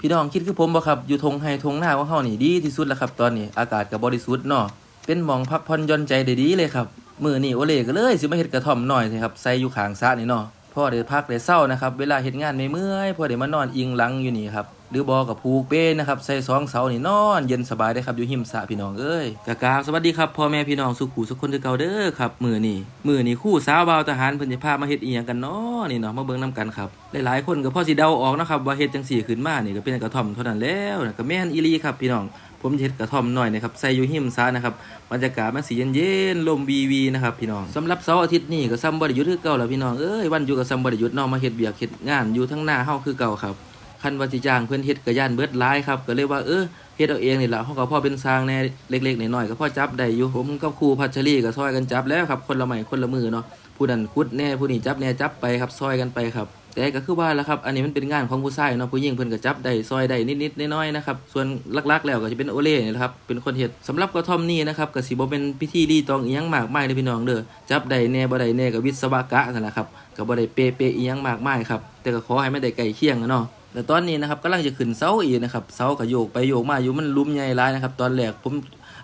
พี่น้องคิดคือผมบ่ครับ อยู่ทงไฮทงหน้าของเฮานี่ดีที่สุดแล้วครับ ตอนนี้อากาศก็บริสุทธิ์เนาะเป็นมองพักผ่อนย่อนใจได้ดีเลยครับมือนี่โอเล่ก็เลยสิมาเฮ็ดกระท่อมหน่อยสิครับใส่อยู่ข้างสระนี่เนาะพ่อได้พักได้เศร้านะครับ เวลาเฮ็ดงานเมื่อยพ่อได้มานอนอิงหลังอยู่นี่ครับ หรือบอกกับผูกเป้นะครับใส่สองเสานี่นอนเย็นสบายได้ครับอยู่หิมสะพี่น้องเอ้ยกะกาสวัสดีครับพ่อแม่พี่น้องสุขุสุคนคือเก่าเด้อครับมือนี้มื้อนี้คู่สาวบ่าวทหารเพิ่นสิพามาเฮ็ดอีหยังกันเนาะนี่เนาะมาเบิ่งนํกันครับหลายๆคนก็พอสิเดาออกนะครับว่าเฮ็ดจังซี่ขึ้นมานี่ก็เป็นกระท่อมเท่านั้นแล้วนะก็แม่นอีหลีครับพี่น้องผมเฮ็ดกระท่อมหน่อยนะครับใส่อยู่หิมซะนะครับบรรยากาศมันสีเย็นๆลมวีวีนะครับพี่น้องสำหรับเสาร์อาทิตย์นี้ก็ซ้ำบ่ได้หยุดคือเก่าแล้วพี่น้องเอ้ยวันหยุดก็ซ้ำบ่ได้หยุดเนาะมาเฮ็ดเบียกเฮ็ดงานอยู่ทั้งหน้าเฮาคือเก่าครับ คันว่าสิจ้างเพิ่อนเฮ็ดก็ย่านเบิดหลายครับก็เลยว่าเออเฮ็ดเอาเองนี่แหละเฮาก็พอเป็นสร้างแน่เล็กๆน้อยๆก็พอจับได้อยู่ผมกับครูพัชรีก็ซอยกันจับแล้วครับคนละไม้คนละมือเนาะผู้นั้นขุดแน่ผู้นี้จับแน่จับไปครับซอยกันไปครับ แต่ก็คือว่าแล้วครับอันนี้มันเป็นงานของผู้ชายเนาะผู้หญิงเพิ่นก็จับได้ซอยได้นิดๆน้อยๆนะครับส่วนลักๆ แล้วก็จะเป็นโอเล่นี่แหละครับเป็นคนเฮ็ดสำหรับกระท่อมนี่นะครับก็สิบ่เป็นพิธีรีตองอีหยังมากมายเด้อพี่น้องเด้อจับได้แน่บ่ได้แน่ก็วิศวกะนั่นแหละครับก็บ่ได้เป๊ะๆอีหยังมากมายครับแต่ก็ขอให้มันได้ใกล้เคียงเนาะ แต่ตอนนี้นะครับกำลังจะขึ้นเสาอีกนะครับเสาก็โยกไปโยกมาอยู่มันลุมใหญ่ร้ายนะครับ ตอนแรกผม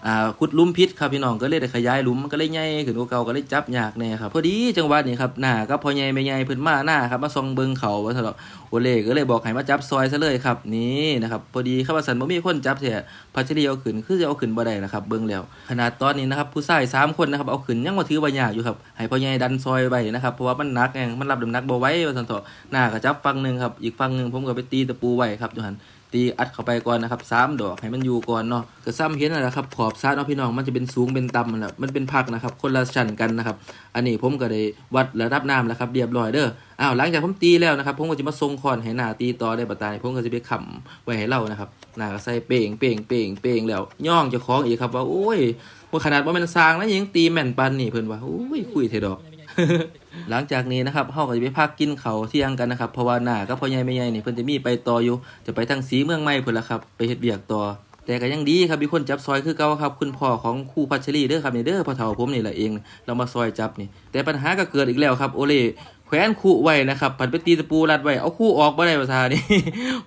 อ่าขุดลุมพิษครับพี่น้องก็เลยได้ขยายลุมมันก็เลยใหญ่ขึ้นกว่าเก่าก็เลยจับยากแน่ครับพอดีจังหวะนี้ครับหน้ากับพ่อใหญ่แม่ใหญ่เพิ่นมาหน้าครับมาส่องเบิงเขาว่าซั่นดอกโอเล่ก็เลยบอกให้มาจับซอยซะเลยครับนี่นะครับพอดีครับว่าสันบ่มีคนจับแท้พัชรีเอาขึ้นคือจะเอาขึ้นบ่ได้นะครับเบิ่งแล้วขนาดตอนนี้นะครับผู้ชายสามคนนะครับเอาขึ้นยังว่าถือว่ายากอยู่ครับให้พ่อใหญ่ดันซอยไว้นะครับเพราะว่ามันหนักไงมันรับน้ำหนักบ่ไหวว่าซั่นเถาะหน้าก็จับฝั่งหนึงครับอีกฝั่งหนึงผมก็ไปตีตะปูไว้ครับอยู่หั่น ตีอัดเข้าไปก่อนนะครับสามดอกให้มันอยู่ก่อนเนาะก็ซ้ำเห็นนั่นแหละครับขอบซาดเนาะพี่น้องมันจะเป็นสูงเป็นต่ำนั่นแหละมันเป็นพักนะครับ คนละชั้นกันนะครับ อันนี้ผมก็ได้วัดระดับน้ำแล้วครับเรียบร้อยเด้ออ้าวหลังจากผมตีแล้วนะครับผมก็จะมาทรงคอนให้หน้าตีต่อได้ปะตาผมก็จะไปขำไว้ให้เรานะครับหน้าก็ใส่เป่งเป่งเป่งเป่งแล้วย่องจะคล้องอีกครับว่าโอ้ยขนาดว่ามันสร้างนะยังตีแม่นปันนี่เพิ่นว่าโอ้ยคุยเถอะดอก หลังจากนี้นะครับเฮาก็จะไปพักกินเขาเที่ยงกันนะครับ เพราะว่าหน้าก็พ่อใหญ่แม่ใหญ่นี่เพิ่นจะมีไปต่ออยู่ จะไปทางสีเมืองใหม่เพิ่นละครับ ไปเฮ็ดเบียกต่อ แต่ก็ยังดีครับมีคนจับซอยคือเก่าครับ คุณพ่อของคู่พัชรีเด้อครับนี่เด้อพ่อเฒ่าผมนี่แหละเอง เรามาซอยจับนี่ แต่ปัญหาก็เกิดอีกแล้วครับ โอเล่แขวนคู่ไว้นะครับผันไปตีตะปูรัดไว้เอาคู่ออกบ่ได้ภาษานี่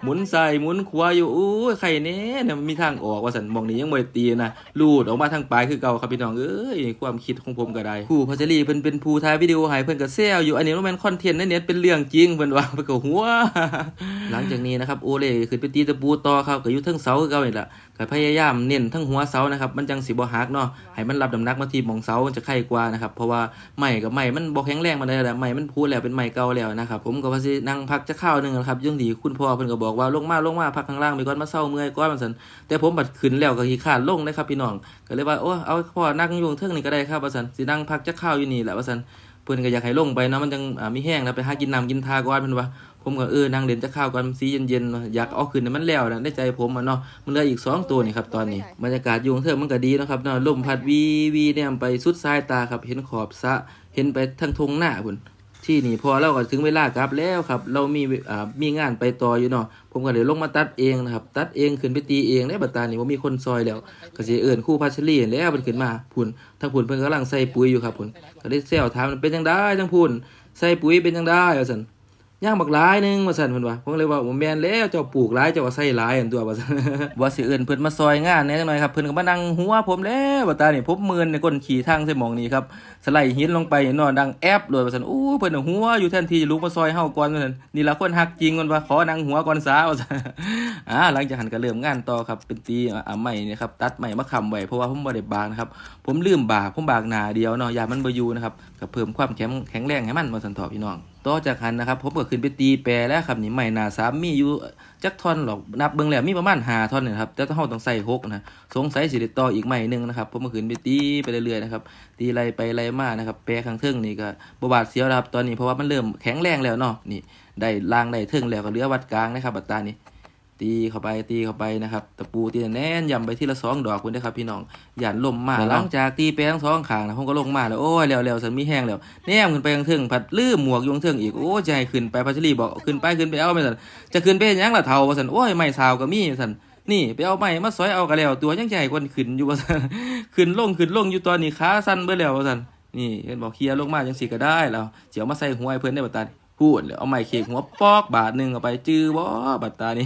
หมุนใส่หมุนขวาอยู่อู้ไข่แน่เนี่ยมีทางออกว่าสันมองนี้ยังบ่ได้ตีนะลูดออกมาทางปลายคือเก่าครับพี่น้องเอ้ยความคิดของผมก็ได้ครูพัชรีเพิ่นเป็นผู้ถ่ายวิดีโอให้เพิ่นก็แซวอยู่อันนี้มันเป็นคอนเทนต์ในเน็ตเป็นเรื่องจริงเพิ่นว่าเพิ่นก็หัวหลังจากนี้นะครับโอเล่ขึ้นไปตีตะปูต่อครับก็อยู่เทั้งเสาคือเก่านี่แหละ ก็พยายามเน้นทั้งหัวเสานะครับ มันจังสิบ่หักเนาะให้มันรับน้ำหนักมาที่หมองเสามันจะไข่กว่านะครับ เพราะว่าไม้กับไม้มันบ่แข็งแรงมันได้แหละไม้มันพูดแล้วเป็นไม้เก่าแล้วนะครับ ผมก็ว่าสินั่งพักจะข้าวหนึงนะครับยังดีคุณพ่อเพิ่นก็บอกว่าลงมาลงมาพักข้างล่างไปก่อนมาเศร้าเมื่อยก่อนมันซั่นแต่ผมบัดขึ้นแล้วก็ขี้ขาดลงนะครับพี่น้องก็เลยว่าโอ้เอาพ่อนั่งอยู่เทิงนี่ก็ได้ครับว่าซั่นสินั่งพักจะข้าวอยู่นี่แหละว่าซั่นเพิ่นก็อยากให้ลงไปเนาะมันจังมีแห้งแล้วไปหากินน้ำกินทาก่อนเพิ่นว่า ผมก็เออนั่งเล่นจะข้าวกันสีเย็นๆเนาะอยากเอาขึ้นให้มันแล้วนะในใจผมอะเนาะมันเหลืออีกสองตัวนี่ครับตอนนี้บรรยากาศอยุงเทิงมันก็ดีเนาะครับเนาะลมพัดวีวีเนี่ยไปสุดสายตาครับเห็นขอบสระเห็นไปทางทงหน้าพุ่นที่นี่พอเราก็ถึงเวลากลับแล้วครับ เรามีอ่ามีงานไปต่ออยู่เนาะผมก็เลยลงมาตัดเองนะครับ ตัดเองขึ้นไปตีเองได้บัดตานี่ว่ามีคนซอยแล้วก็สิเอิ้นครู่พัชรีแล้วมันขึ้นมาพุ่นทางพุ่นเพิ่นกำลังใส่ปุ๋ยอยู่ครับพุ่นก็ได้แซวถามมันเป็นจังไดทั้งพุ่นใส่ปุ๋ยเป็นจังไดว่าซั่น ย่างบักหลายหนึงว่าซั่นเพิ่นว่าผมเลยว่าผมแม่นแล้วเจ้าปลูกหลายเจ้าว่าใส่หลายอันตัวว่าซั่นว่าสิเอิ้นเพิ่นมาซอยงานแหน่จังหน่อยครับเพิ่นก็มานั่งหัวผมแล้วว่าตานี่ผมมือนในก้นขี่ทางใส่หมองนี้ครับสไลด์หินลงไปนอนดังแอบเลยว่าซั่นอู้เพิ่นน่ะหัวอยู่แทนที่จะลุกมาซอยเฮาก่อนว่าซั่นนี่ล่ะคนฮักจริงมันว่าขอนั่งหัวก่อนซาว่าซั่น อ่าหลังจากหันก็เริ่มงานต่อครับเป็นตีอ่าไม้นี่ครับตัดไม้มาคำไว้เพราะว่าผมบ่ได้บางนะครับผมลืมบากผมบากหนาเดียวเนาะยามันบ่อยู่นะครับก็เพิ่มความแข็งแข็งแรงให้มันว่าซั่นเถาะพี่น้องต่อจากหันนะครับผมก็ขึ้นไปตีแปรแล้วครับนี่ใหม่หนาสามมีอยู่จักท่อนหรอกนับเบิ่งแล้วมีประมาณหาท่อนนี่นะครับแต่ต้องเฮาต้องใส่หกนะสงสัยสิได้ต่ออีกใหม่นึงนะครับผมก็ขึ้นไปตีไปเรื่อยๆนะครับตีไล่ไปไล่มานะครับแปรข้างเทิงนี่ก็บ่บาดเสียวแล้วครับตอนนี้เพราะว่ามันเริ่มแข็งแรงแล้วเนาะนี่ได้ล่างได้เทิงแล้วก็เหลือวัดกลางนะครับบัดตานี้ ตีเข้าไปตีเข้าไปนะครับตะปูตีแน่นย้ำไปที่ละสองดอกคุณได้อครับพี่น้องหยันลมมาหลังจากตีไปทั้งสองข้างนะผมก็ลงมาแล้วโอ้ยแล้วแล้วสันมีแห้งแล้วแนมขึ้นไปข้างเทิงผัดลืมหมวกอยข้างเทิงอีกโอ้ยจะให้ขึ้นไปพัชรีบอกขึ้นไปขึ้นไปเอาไม่สันจะขึ้นไปเฮ็ดหยังล่ะเท่าว่าสันโอ้ยไม่สาวก็มีสันนี่ไปเอาไม้มาสอยเอากันแล้วตัวยังใหญ่กว่าขึ้นอยู่ว่าสันขึ้นลงขึ้นลงอยู่ตอนนี้ขาสั้นเบิ่แล้วว่าสันนี่เห็นบอกเคลียร์ลงมาจังสิก็ได้แล้วเจียวมาใส่หัวให้เพิ่นได้บัดตา พูดแล้วเอาไม้เขกหัวปอกบาทหนึ่งเอาไปจื้อบ่บัดตานี่